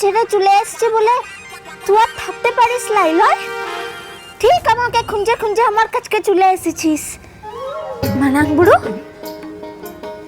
ছেড়ে চলে এসেছি বলে তুই আর থাকতে পারিস লাইলয় ঠিক আমাকে খুঁজে খুঁজে আমার কাছকে চলে এসেছিস। মানাং বুড়ো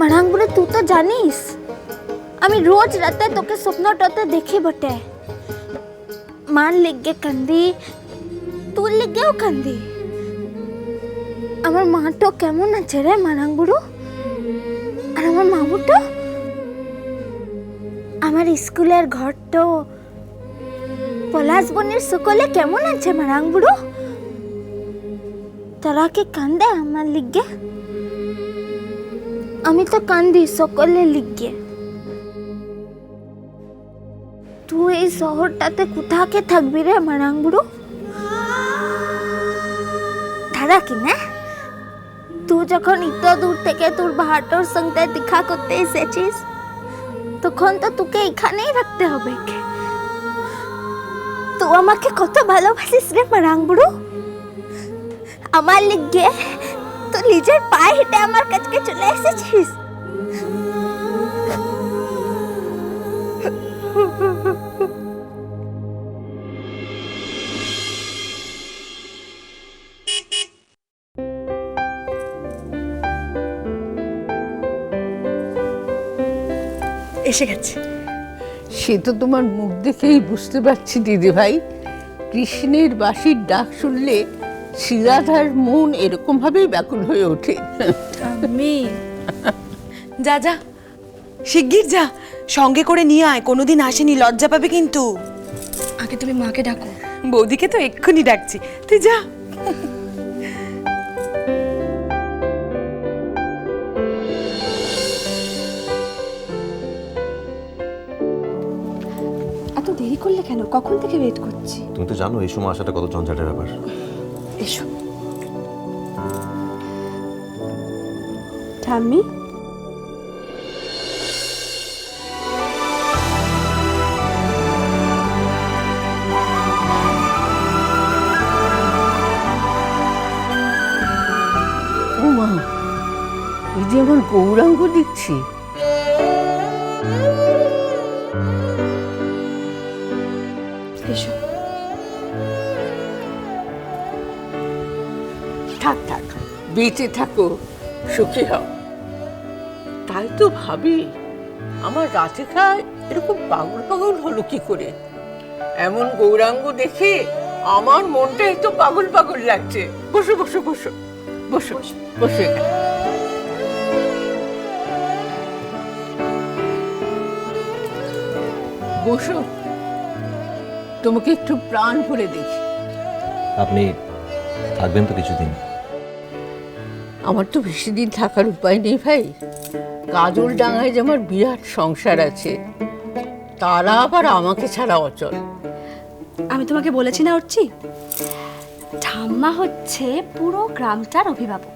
মানাং বুড়ো, তুই তো জানিস, আমি রোজ রাতে তোকে স্বপ্নটাতে দেখি বটে। মার লিগে কান্দি, তোর লিগেও কান্দি। আমার মা তো কেমন আছে রে মানাং বুড়ো? আর আমার মামুটো? আমার স্কুলের ঘরটো পলাশ বনের সকলে কেমন আছে মারাং বুড়ো তারা কি কান্দে আমার লিগে? আমি তো কান্দি সকলে লিগে। তুই এই শহরটাতে কোথাকে থাকবি রে মারাং বুড়ো তারা কি না? তুই যখন ইত দূর থেকে তোর ভাটোর সঙ্গে দেখা করতে এসেছিস তখন তো তোকে এখানেই রাখতে হবে। তো আমাকে কত ভালোবাসিস রে মারাং বুড়ো? আমার লিগে তো নিজের পায়ে হেঁটে আমার কাছে চলে এসেছিস। এসে গেছে। সে তো তোমার মুখ দেখেই বুঝতে পারছি দিদি ভাই। কৃষ্ণের বাঁশির ডাক শুনলে শিলাধার মন এরকম ভাবেই ব্যাকুল হয়ে ওঠে। আমি যা যা। শিগগির যা। সঙ্গে করে নিয়ে আয় কোনোদিন আসেনি লজ্জা পাবে কিন্তু। আগে তুমি মাকে ডাকো। বৌদিকে তো এক্ষুনি ডাকছি। তুই যা। কেন? কখন থেকে ওয়েট করছি? তুমি তো জানো এই সময় আসাটা কত ঝঞ্ঝাটের ব্যাপার। এসো। ঠাম্মি? ও মা এই যে আমার গৌরাঙ্গ দেখছি। বেঁচে থাকো, সুখী হও। তাই তো ভাবি, আমার রাধিকা এরকম পাগল পাগল হলো কি করে? এমন গৌরাঙ্গ দেখে আমার মনটাই তো পাগল পাগল লাগছে। বসো বসো বসো বসো বসো এখানে। বসো, তোমাকে একটু প্রাণ ভরে দেখি। আপনি থাকবেন তো কিছুদিন। আমার তো বেশি দিন থাকার উপায় নেই ভাই। কাজল ডাঙায় যে আমার বিরাট সংসার আছে তারা আবার আমাকে ছাড়া অচল। আমি তোমাকে বলেছি না উঠছি ঠাম্মা হচ্ছে পুরো গ্রামটার অভিভাবক।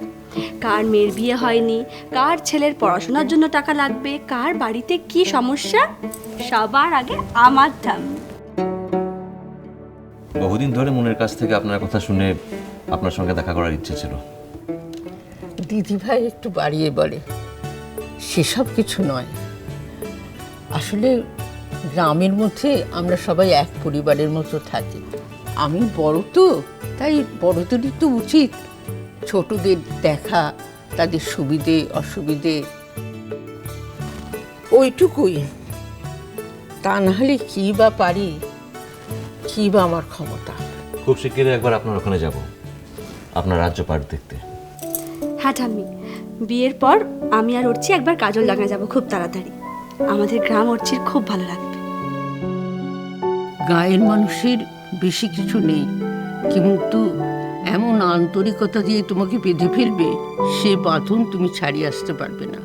কার মেয়ের বিয়ে হয়নি কার ছেলের পড়াশোনার জন্য টাকা লাগবে কার বাড়িতে কি সমস্যা সবার আগে আমার ঠাম্মি বহুদিন ধরে মনের কাছ থেকে আপনার কথা শুনে আপনার সঙ্গে দেখা করার ইচ্ছে ছিল। দিদি ভাই একটু বাড়িয়ে বলে, সেসব কিছু নয়। আসলে গ্রামের মধ্যে আমরা সবাই এক পরিবারের মতো থাকি। আমি বড় তো, তাই বড়দেরই তো উচিত ছোটদের দেখা, তাদের সুবিধে, অসুবিধে। ওইটুকুই। তা নাহলে কী বা পারি, কী বা আমার ক্ষমতা? খুব শিগগিরই একবার আপনার ওখানে যাব, আপনার রাজ্য পাট দেখতে। হ্যাঁ ঠাম্মি। বিয়ের পর আমি আর অর্চি একবার কাজল ডাঙা যাব খুব তাড়াতাড়ি। আমাদের গ্রাম অর্চির খুব ভালো লাগবে। গায়ের মানুষের বেশি কিছু নেই। কিন্তু এমন আন্তরিকতা দিয়ে তোমাকে বেঁধে ফেলবে সে বাঁধন তুমি ছাড়িয়ে আসতে পারবে না।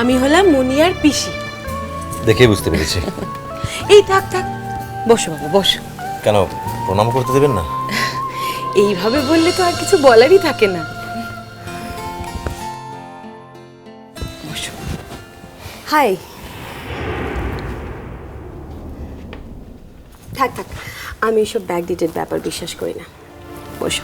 আমি হলাম মুনিয়ার পিসি। দেখেই বুঝতে পেরেছি। এই থাক থাক। বসো বাবা বসো। কেন প্রণাম করতে দেবেন না? এইভাবে বললে তো আর কিছু বলারই থাকে না। বসো। হাই। থাক থাক। আমি এসব ব্যাগ ডিটের ব্যাপার বিশ্বাস করি না। বসো।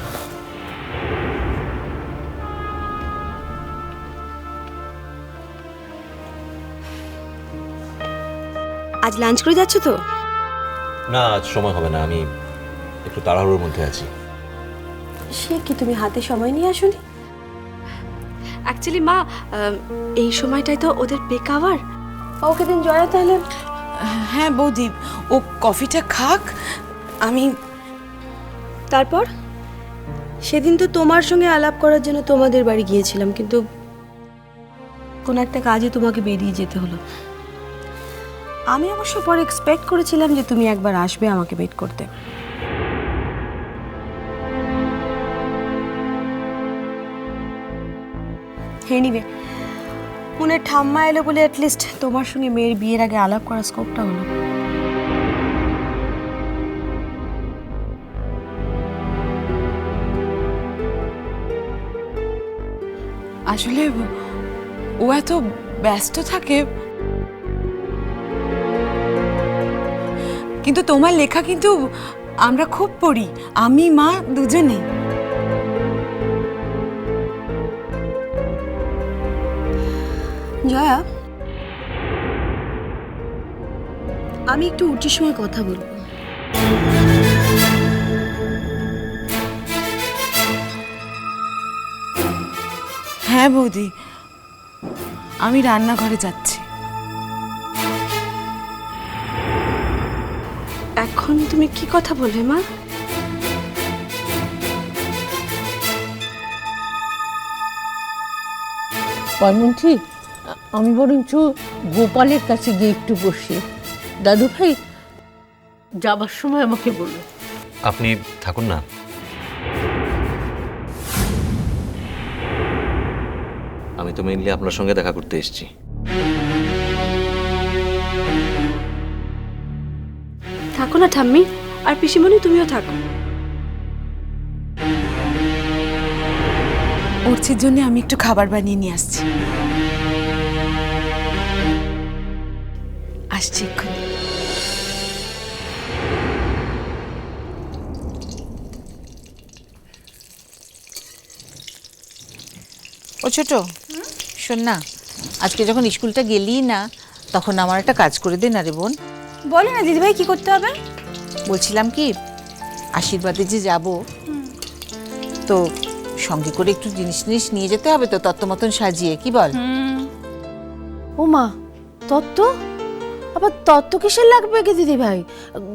আজ লাঞ্চ করে যাচ্ছ তো? না আজ সময় হবে না আমি একটু তাড়াহুড়োর মধ্যে আছি। সে কি তুমি হাতে সময় নিয়ে আসুনি? অ্যাকচুয়ালি মা এই সময়টাই তো ওদের পেক আওয়ার ওকে দিন জয়া তাহলে। হ্যাঁ বৌদি ও কফিটা খাক আমি তারপর? সেদিন তো তোমার সঙ্গে আলাপ করার জন্য তোমাদের বাড়ি গিয়েছিলাম কিন্তু কোনো একটা কাজে তোমাকে বেরিয়ে যেতে হলো। আমি অবশ্য পরে এক্সপেক্ট করেছিলাম যে তুমি একবার আসবে আমাকে ওয়েট করতে। এনিওয়ে মনে ঠাম্মা এলো বলে অ্যাটলিস্ট তোমার সঙ্গে মেয়ের বিয়ের আগে আলাপ করার স্কোপটা হলো। আসলে ও এত ব্যস্ত থাকে কিন্তু তোমার লেখা কিন্তু আমরা খুব পড়ি। আমি মা দুজনেই জয়া আমি একটু উঠির সময় কথা বলব। হ্যাঁ বৌদি আমি রান্নাঘরে যাচ্ছি। তুমি কি কথা বলবে মা? পারমন্ত্রী আমি বরঞ্চ গোপালের কাছে গিয়ে একটু বসি। দাদু ভাই যাবার সময় আমাকে বলো আপনি থাকুন না। আমি তো মেইনলি আপনার সঙ্গে দেখা করতে এসেছি। থাকো না, ঠাম্মি। আর পিসিমণি, তুমিও থাকো। উর্চির জন্য আমি একটু খাবার বানিয়ে নিয়ে আসছি। আসছি এক্ষুনি। ও ছোট, শোন না, আজকে যখন স্কুলটা গেলি না, তখন আমার একটা কাজ করে দে না রে বোন। বলো না দিদিভাই কি করতে হবে? বলছিলাম কি আশীর্বাদে যে যাব তো সঙ্গে করে একটু জিনিস জিনিস নিয়ে যেতে হবে তো তত্ত্ব মতন সাজিয়ে কি বল? ও মা তত্ত্ব? আবার তত্ত্ব কিসের লাগবে কি দিদি ভাই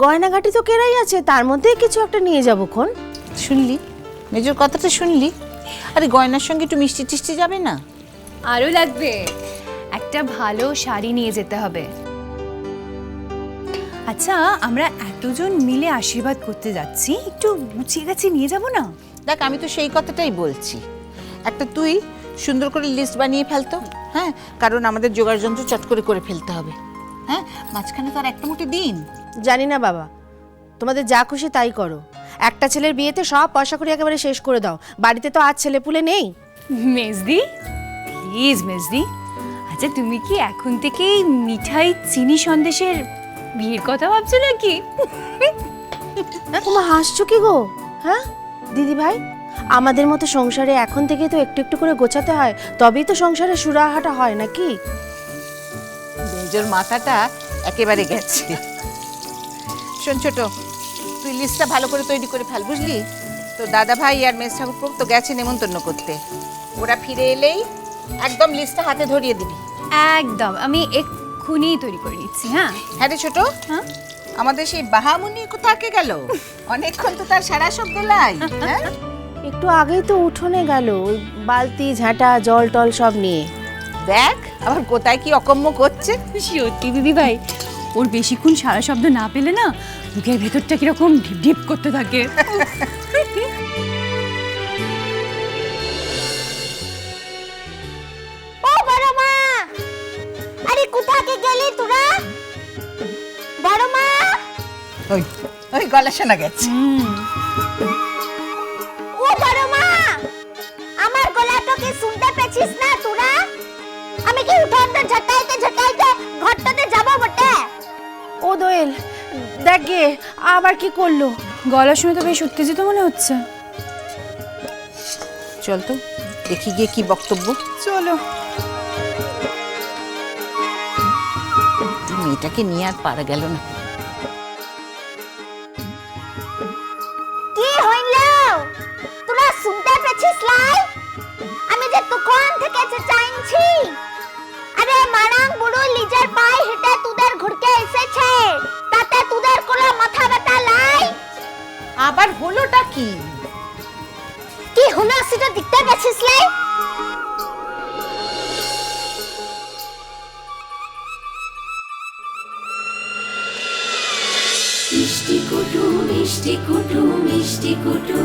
গয়নাঘাটি তো কেরাই আছে তার মধ্যেই কিছু একটা নিয়ে যাব খন। শুনলি মেজর কথাটা শুনলি? আরে গয়নার সঙ্গে একটু মিষ্টি টিষ্টি যাবে না? আরও লাগবে। একটা ভালো শাড়ি নিয়ে যেতে হবে। আচ্ছা আমরা এতজন মিলে আশীর্বাদ করতে যাচ্ছি একটু গুছিয়ে গাছি নিয়ে যাব না? দেখ আমি তো সেই কথাটাই বলছি। একটা তুই সুন্দর করে লিস্ট বানিয়ে ফেলতো হ্যাঁ? কারণ আমাদের জোগাড় যন্ত্র চট করে করে ফেলতে হবে হ্যাঁ? মাঝখানে তো আর একটা মুঠি দিন। জানি না বাবা। তোমাদের যা খুশি তাই করো। একটা ছেলের বিয়েতে সব পয়সা করে একেবারে শেষ করে দাও। বাড়িতে তো আর ছেলে পুলে নেই। মেজদি? প্লিজ মেজদি। আচ্ছা তুমি কি এখন থেকেই মিঠাই চিনি সন্দেশের বিয়ের কথা ভাবছ নাকি? তোমার হাসছো কি গো? হ্যাঁ? দিদি ভাই আমাদের মতো সংসারে এখন থেকে তো একটু একটু করে গোছাতে হয় তবেই তো সংসারে সুরাহাটা হয় নাকি? মেজর মাথাটা একেবারে গেছে। শোন ছোট তুই লিস্টটা ভালো করে তৈরি করে ফেল বুঝলি? তো দাদা ভাই আর মেস ঠাকুর তো গেছে নেমন্তন্ন করতে। ওরা ফিরে এলেই একদম লিস্টটা হাতে ধরিয়ে দিবি। একদম আমি এক্ষুনি তৈরি করে নিচ্ছি হ্যাঁ? হ্যাঁ রে ছোট। হ্যাঁ? আমাদের সেই বাহামুনি কোথাকে গেল? অনেকক্ষণ তো তার সারা শব্দ লাই হ্যাঁ? একটু আগেই তো উঠোনে গেল ওই বালতি ঝাঁটা জল টল সব নিয়ে। দেখ আবার কোথায় কি অকম্য করছে? সত্যি দিদি ভাই ওর বেশিক্ষণ সারা শব্দ না পেলে না বুকের ভেতরটা কীরকম ঢিপ ঢিপ করতে থাকে। ওই ওই গলা শোনা গেছে। ও বড় মা আমার গলাটাকে শুনতে পেছিস না তোরা? আমি কি উঠোনটা ঝটাইতে ঝটাইতে ঘরটাতে যাব বটে? ও দোয়েল দেখ গে আবার কি করল? গলা শুনে তো বেশ উত্তেজিত মনে হচ্ছে। চল তো দেখি গিয়ে কি বক্তব্য। চলো। মেয়েটাকে নিয়ে আর পারা গেল না। কি? কি হলো সেটা দেখতে পাচ্ছিস লাই মিষ্টি কুটু মিষ্টি কুটু মিষ্টি কুটু